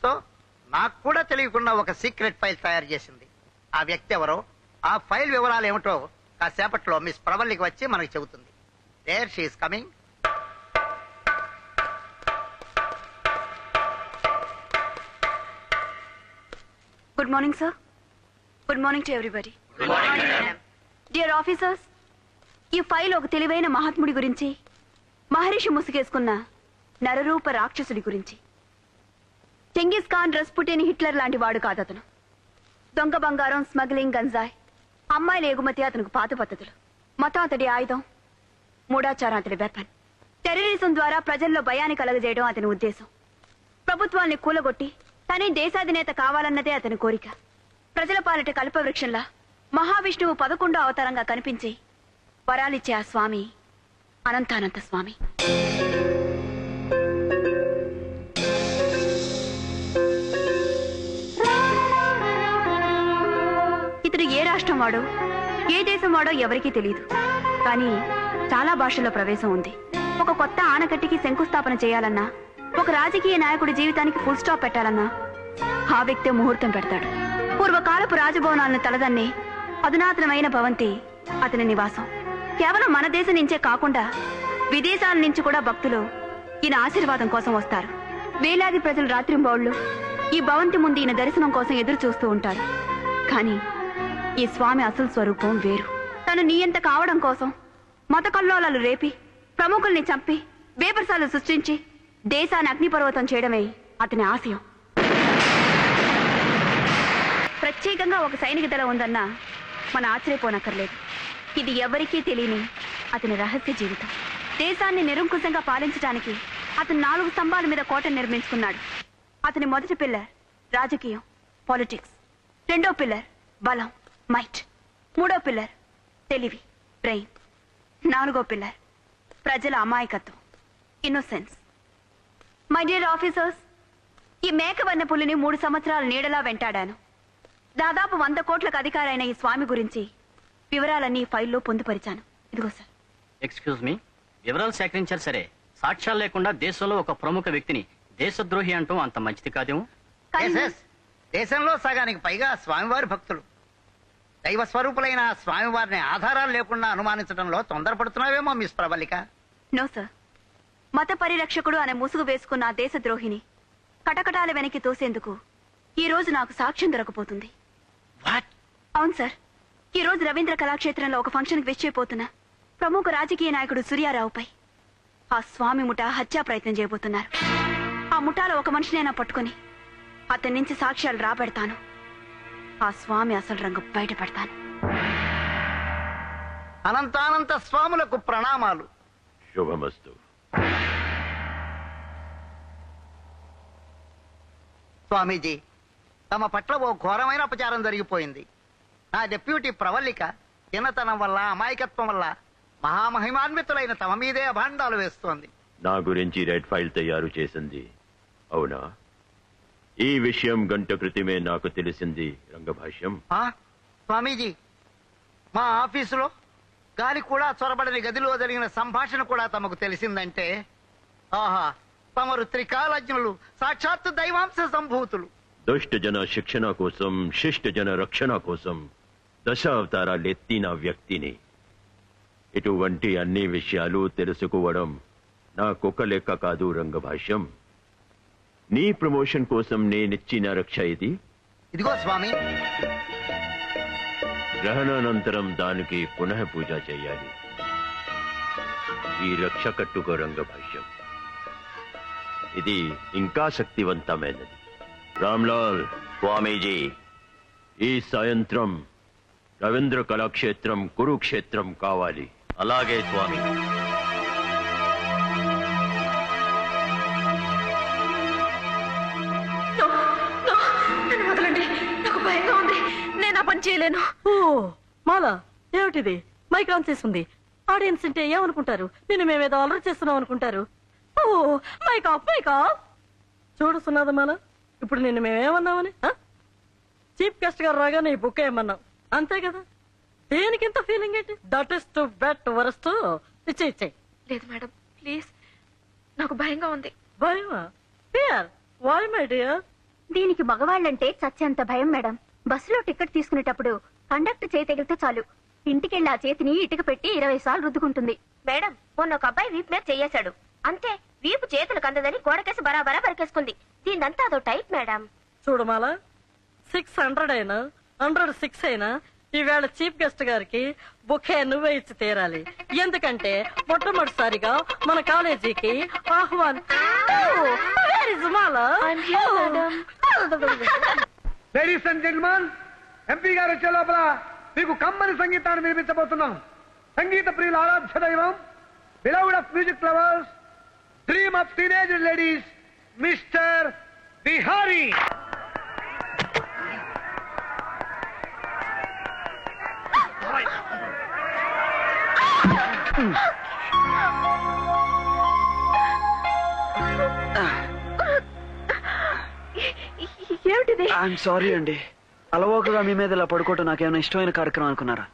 తో నాకు కూడా తెలియకుండా ఒక సీక్రెట్ ఫైల్ తయారు చేసింది. ఆ వ్యక్తి ఎవరో? ఆ ఫైల్ వివరాలు ఏమిటో కాసేపట్లో మిస్ ప్రవల్లికి వచ్చి మనకు చెబుతుంది. There she's coming good morning sir good morning to everybody dear officers ఈ ఫైల్ ఒక తెలివైన మహాత్ముడి గురించి మహర్షి ముసుగేసుకున్న నరరూప రాక్షసుడి గురించి. చెంగిస్ ఖాన్ రస్పుటేని హిట్లర్ లాంటి వాడు కాదు అతను. దొంగ బంగారం స్మగ్లింగ్ గంజాయ్. అమ్మాయిల ఎగుమతి అతనికి పాత పద్ధతులు. మతం అతడి ఆయుధం మూఢాచారం అతడి వెపన్ టెర్రరిజం ద్వారా ప్రజల్లో భయాన్ని కలగజేయడం అతని ఉద్దేశం. ప్రభుత్వాల్ని కూలగొట్టి తనే దేశాధినేత కావాలన్నదే అతని కోరిక. ప్రజల పాలిట కల్పవృక్షంలా మహావిష్ణువు పదకొండో అవతారంగా కనిపించి వరాలిచ్చే ఆ స్వామి అనంతానంత స్వామి. రాష్ట్రం వాడో ఏ దేశం వాడో ఎవరికీ తెలియదు కానీ చాలా భాషల్లో ప్రవేశం ఉంది. ఒక కొత్త ఆనకట్టికి శంకుస్థాపన చేయాలన్నా ఒక రాజకీయ నాయకుడి జీవితానికి ఫుల్ స్టాప్ పెట్టాలన్నా ఆ వ్యక్తే ముహూర్తం పెడతాడు. పూర్వకాలపు రాజభవనాలను తలదన్నే అధునాతనమైన భవంతి అతని నివాసం. కేవలం మన దేశం నుంచే కాకుండా విదేశాల నుంచి కూడా భక్తులు ఈయన ఆశీర్వాదం కోసం వస్తారు. వేలాది ప్రజలు రాత్రింబౌళ్ళు ఈ భవంతి ముందు ఈయన దర్శనం కోసం ఎదురు చూస్తూ ఉంటారు. కానీ ఈ స్వామి అసలు స్వరూపం వేరు. తను నీయంత కావడం కోసం మత కల్లోలాలు రేపి ప్రముఖుల్ని చంపి బేపరసాలు సృష్టించి దేశాన్ని అగ్నిపర్వతం చేయడమే అతని ఆశయం. ప్రత్యేకంగా ఒక సైనిక దళ ఉందన్నా మన ఆశ్చర్యపోనక్కర్లేదు ఇది ఎవరికీ తెలియని అతని రహస్య జీవితం. దేశాన్ని నిరంకుశంగా పాలించడానికి అతను నాలుగు స్తంభాల మీద కోట నిర్మించుకున్నాడు. అతని మొదటి పిల్లర్ రాజకీయం పాలిటిక్స్. రెండో పిల్లర్ బలం. మైట్ మూడో పిల్లర్. తెలివి. బ్రెయిన్ నాలుగో పిల్లర్. ప్రజల అమాయకత్వం. ఇన్నోసెన్స్ మై డియర్ ఆఫీసర్స్ ఈ మేకవన్న పులిని మూడు సంవత్సరాల నీడలా వెంటాడాను. దాదాపు వంద కోట్లకు అధికారైన ఈ స్వామి గురించి వివరాలన్నీ ఫైల్లో పొందుపరిచాను. ఇదిగో సార్. ఎక్స్క్యూజ్ మీ వివరాలు సేకరించారు సరే. సాక్ష్యాలు లేకుండా దేశంలో ఒక ప్రముఖ వ్యక్తిని దేశద్రోహి అంటూ అంత మంచిది కాదేమో. దేశంలో సగానికి పైగా స్వామివారి భక్తులు. దైవ స్వరూపులైన స్వామివారిని ఆధారాలు లేకుండా అనుమానించడంలో తొందరపడుతున్నావేమో మిస్ ప్రబలిక? No sir. మత పరిరక్షకుడు అనే ముసుగు వేసుకున్న ఆ దేశద్రోహిని కటకటాల వెనక్కి తోసేందుకు ఈ రోజు నాకు సాక్ష్యం దొరకపోతుంది. అవును సార్. ఈ రోజు రవీంద్ర కళాక్షేత్రంలో ఒక ఫంక్షన్ విష్ చేయబోతున్నా ప్రముఖ రాజకీయ నాయకుడు సూర్యారావుపై ఆ స్వామి ముఠ హత్యా ప్రయత్నం చేయబోతున్నారు. ఆ ముఠాలో ఒక మనిషినైనా పట్టుకొని అతని నుంచి సాక్ష్యాలు రాబెడతాను. ఆ స్వామి అసలు రంగు బయట పెడతాను అనంతానంత స్వాములకు ప్రణామాలు. శుభమస్తు. స్వామీజీ తమ పట్ల ఓ ఘోరమైన అపచారం జరిగిపోయింది. నా డెప్యూటీ ప్రవల్లిక చిన్నతనం వల్ల అమాయకత్వం వల్ల మహామహిమాన్వితులైన తమ మీదే అభాండాలు వేస్తోంది. నా గురించి రెడ్ ఫైల్ తయారు చేసింది. అవునా? ఈ విషయం గంట క్రితమే నాకు తెలిసింది రంగభాష్యం. ఆ? స్వామీజీ మా ఆఫీసులో గాలి కూడా చొరబడని గదిలో జరిగిన సంభాషణ కూడా తమకు తెలిసిందంటే ఆహా తమరు త్రికాలజ్ఞులు సాక్షాత్తు దైవాంశ సంభూతులు. దుష్ట జన శిక్షణ కోసం శిష్ట జన రక్షణ కోసం దశావతారాలెత్తిన వ్యక్తిని. ఇటువంటి అన్ని విషయాలు తెలుసుకోవడం నాకొక లెక్క కాదు రంగభాష్యం. నీ ప్రమోషన్ కోసం నేనిచ్చిన రక్ష ఇది? ఇదిగో స్వామి. గ్రహణానంతరం దానికి పునః పూజ చేయాలి. ఈ రక్ష కట్టుకో రంగభాష్యం ఇది ఇంకా శక్తివంతమైనది. రామ్లాల్ స్వామీజీ ఈ సాయంత్రం రవీంద్ర కళాక్షేత్రం కురుక్షేత్రం కావాలి. అలాగే స్వామి. చేయలేను ఓ మాలా ఏమిటిది? మైక్ ఆన్ చేసి ఉంది ఆడియన్స్ అంటే ఏమనుకుంటారు? నిన్ను మేమేదో అలర్ చేస్తున్నాం అనుకుంటారు. ఓ మైక్ ఆఫ్ మైక్ ఆఫ్. చూడు సున్నాదా మాల ఇప్పుడు నిన్ను మేమేమన్నామని చీఫ్ గెస్ట్ గారు రాగానే ఈ బుక్ ఏమన్నాం. అంతే కదా? దేనికి ఇంత ఫీలింగ్ ఏంటి? That is to bet worst ఇచ్చే ఇచ్చే. లేదు మేడం ప్లీజ్. నాకు భయంగా ఉంది. భయమా? ఫియర్ వై మై డియర్ దీనికి మగవాళ్ళంటే చచ్చేంత భయం మేడం. బస్సులో టికెట్ తీసుకునేటప్పుడు కండక్టర్ చేయి తగిలితే చాలు. ఇంటికెళ్ళి ఆ చేతిని ఇటుక పెట్టి ఇరవై సార్లు రుద్దుకుంటుంది. మేడం మొన్న ఒక అబ్బాయి వీపు మీద చెయ్యేశాడు అంతే వీపు చేతులకు అందదని గోడకేసి బరాబరా పరికేసుకుంది. దీనంతా అదో టైప్ మేడం. చూడమాల సిక్స్ హండ్రెడ్ అయినా హండ్రెడ్ సిక్స్ అయినా ఈవేళ చీఫ్ గెస్ట్ గారికి బుకే నువ్వే ఇచ్చి తీరాలి. ఎందుకంటే మొట్టమొదటిసారిగా మన కాలేజీకి ఆహ్వాన్? లేడీస్ అండ్ జెంట్మన్ ఎంపీ గారు వచ్చే లోపల మీకు కమ్మని సంగీతాన్ని వినిపించబోతున్నాం. సంగీత ప్రియుల ఆరాధ్య దైవం beloved of music lovers dream of teenage ladies mister Bihari ఏమిటిది? ఐఎమ్ సారీ అండి. అలవోకగా మీ మీద ఇలా పడుకోవటం నాకేమైనా ఇష్టమైన కార్యక్రమం అనుకున్నారా?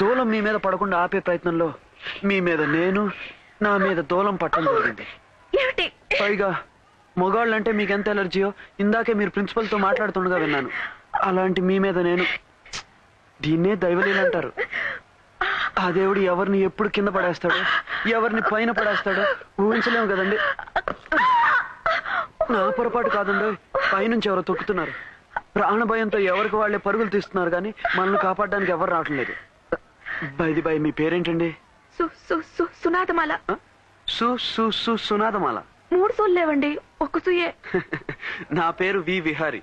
దూలం మీ మీద పడకుండా ఆపే ప్రయత్నంలో మీ మీద నేను నా మీద దూలం పట్టడం జరిగింది. ఏమిటి? పైగా మొగాళ్ళంటే మీకు ఎంత ఎలర్జీయో ఇందాకే మీరు ప్రిన్సిపల్తో మాట్లాడుతుండగా విన్నాను. అలాంటి మీ మీద నేను దీన్నే దైవలీలు అంటారు ఆ దేవుడు ఎవరిని ఎప్పుడు కింద పడేస్తాడు? ఎవరిని పైన పడేస్తాడో? ఊహించలేము కదండి. నా పొరపాటు కాదండి పైనుంచి ఎవరో తొక్కుతున్నారు. ప్రాణ భయంతో ఎవరికి వాళ్ళే పరుగులు తీస్తున్నారు కానీ మనల్ని కాపాడడానికి ఎవరు రావట్లేదు బైది బై మీ పేరేంటండి? సు సు సు సునాదమాల? సు సు సు సునాదమాల. మూడు సోలు లేవండి ఒక్క సుయే నా పేరు వి విహారి.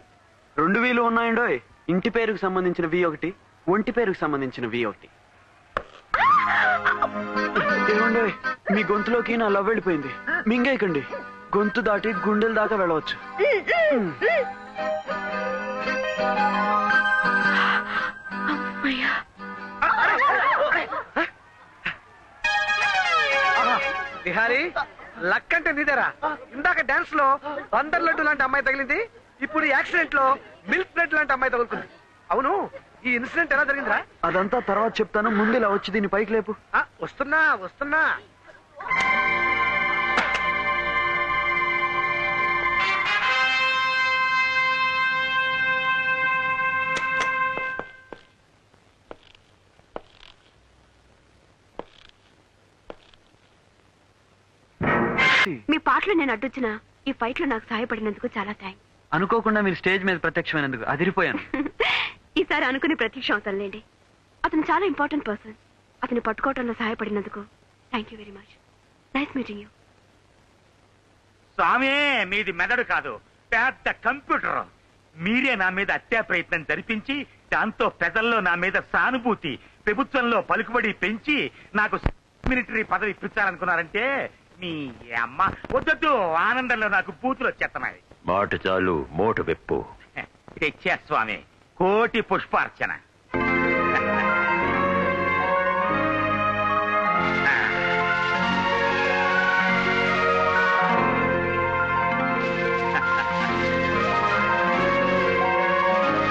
రెండు వీలు ఉన్నాయండోయ్. ఇంటి పేరుకు సంబంధించిన వి ఒకటి ఒంటి పేరుకు సంబంధించిన వి ఒకటి. మీ గొంతులోకి నా లవ్ వెళ్ళిపోయింది. మింగేయకండి. గొంతు దాటి గుండెల దాకా వెళ్ళవచ్చు. బిహారీ లక్ అంటే నీదేరా. ఇందాక డాన్స్లో బందర్ లడ్డు లాంటి అమ్మాయి తగిలింది ఇప్పుడు యాక్సిడెంట్లో మిల్క్ బ్రెడ్ లాంటి అమ్మాయి తగులుతుంది అవును ఈ ఇన్సిడెంట్ ఎలా జరిగిందిరా? అదంతా తర్వాత చెప్తాను ముందు ఇలా వచ్చి దీన్ని పైకి లేపు. వస్తున్నా వస్తున్నా. మీ పాటలు నేను అడ్డొచ్చిన. ఈ ఫైట్లో నాకు సహాయపడినందుకు చాలా థ్యాంక్స్ అనుకోకుండా మీరు స్టేజ్ మీద ప్రత్యక్షమైనందుకు అదిరిపోయాను. ఈసారి అనుకునే ప్రత్యక్ష అవుతాను లేండి. అతను చాలా ఇంపార్టెంట్ పర్సన్ అతని పట్టుకోవడంలో సహాయపడినందుకు thank you very much nice meeting you స్వామి మీది మెదడు కాదు పెద్ద కంప్యూటర్. మీరే నా మీద హత్యా ప్రయత్నం జరిపించి దాంతో ప్రజల్లో నా మీద సానుభూతి ప్రభుత్వంలో పలుకుబడి పెంచి నాకు మిలిటరీ పదవి ఇప్పించాలనుకున్నారంటే మీ అమ్మ వద్దొద్దు ఆనందంలో నాకు బూతులు వచ్చేస్తున్నాయి మాట చాలు మోట వెప్పు. తెచ్చా స్వామి కోటి పుష్పార్చన.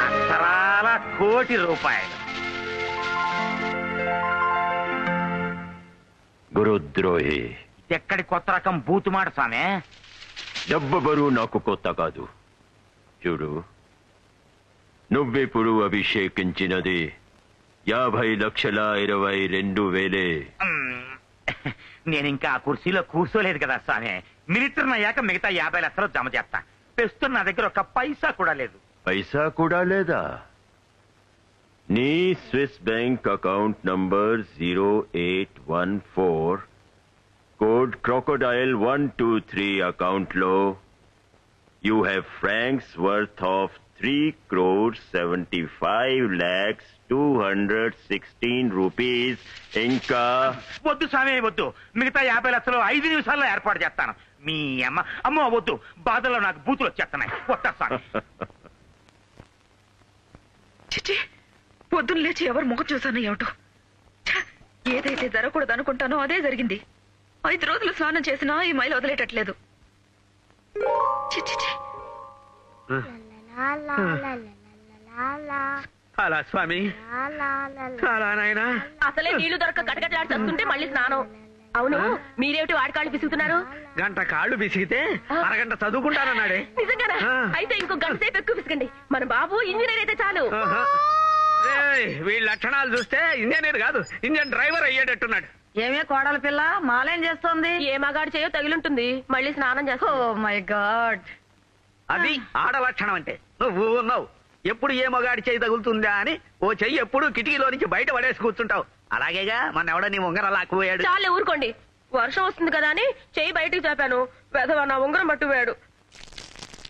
అక్షరాల కోటి రూపాయలు. గురుద్రోహి ఎక్కడి కొత్త రకం బూతు మాట స్వామి బరువు నాకు కొత్త కాదు. చూడు నువ్విప్పుడు అభిషేకించినది యాభై లక్షల ఇరవై రెండు వేలే. నేను ఇంకా ఆ కుర్చీలో కూర్చోలేదు కదా స్వామి మిలిటరీ అయ్యాక మిగతా యాభై లక్షలు జమ చేస్తా. ప్రస్తుతం నా దగ్గర ఒక పైసా కూడా లేదు. పైసా కూడా లేదా? నీ Swiss bank account number zero eight one four code crocodile one two three అకౌంట్లో you have francs worth of three crore seventy five lakhs two hundred sixteen rupees. ఇంకా వద్దు స్వామి వద్దు. మిగతా యాభై లక్షలు ఐదు నిమిషాల్లో ఏర్పాటు చేస్తాను. మీ అమ్మ అమ్మో వద్దు. బాధలో నాకు బూతులు వచ్చేస్తున్నాయి. కొత్త స్వామి. చిచి పొద్దున్న లేచి ఎవరు ముఖం చూసానో ఏమిటో! ఏదైతే జరగకూడదు అనుకుంటానో అదే జరిగింది. ఐదు రోజులు స్నానం చేసినా ఈ మైలు వదిలేటట్లేదు. అలా స్వామి. అలా నాయనా. అసలే నీళ్ళు దొరక గటగట్లాడుతుంటే మళ్ళీ స్నానం. అవును మీరేమిటి వాడకాళ్ళు పిసుకుతున్నారు గంట కాళ్ళు బిసిగితే అరగంట చదువుకుంటానన్నాడే. నిజంగానా? ఆ. అయితే ఇంకో గంట సేపు ఎక్కువ పిసకండి మన బాబు ఇంజనీర్ అయితే చాలు. వీళ్ళ లక్షణాలు చూస్తే ఇంజనీర్ కాదు ఇంజన్ డ్రైవర్ అయ్యేటట్టున్నాడు. ఏమే కోడల పిల్ల? మాలేం చేస్తోంది? ఏ మగాడు చేయో తగిలుంటుంది. మళ్ళీ స్నానం ఓ చేస్తా మై గాడ్. అది ఆడ లక్షణం అంటే. నువ్వు ఉన్నావు. ఎప్పుడు ఏ మగాడి చేయి తగులుతుందా అని ఓ చెయ్యి ఎప్పుడు కిటికీలో నుంచి బయట పడేసి కూర్చుంటావు. అలాగేగా మన ఎవడ నీ ఉంగరం లాక్కుపోయాడు. చాలే ఊరుకోండి. వర్షం వస్తుంది కదా అని చెయ్యి బయటికి చాపాను. వెధవ నా ఉంగరం పట్టుపోయాడు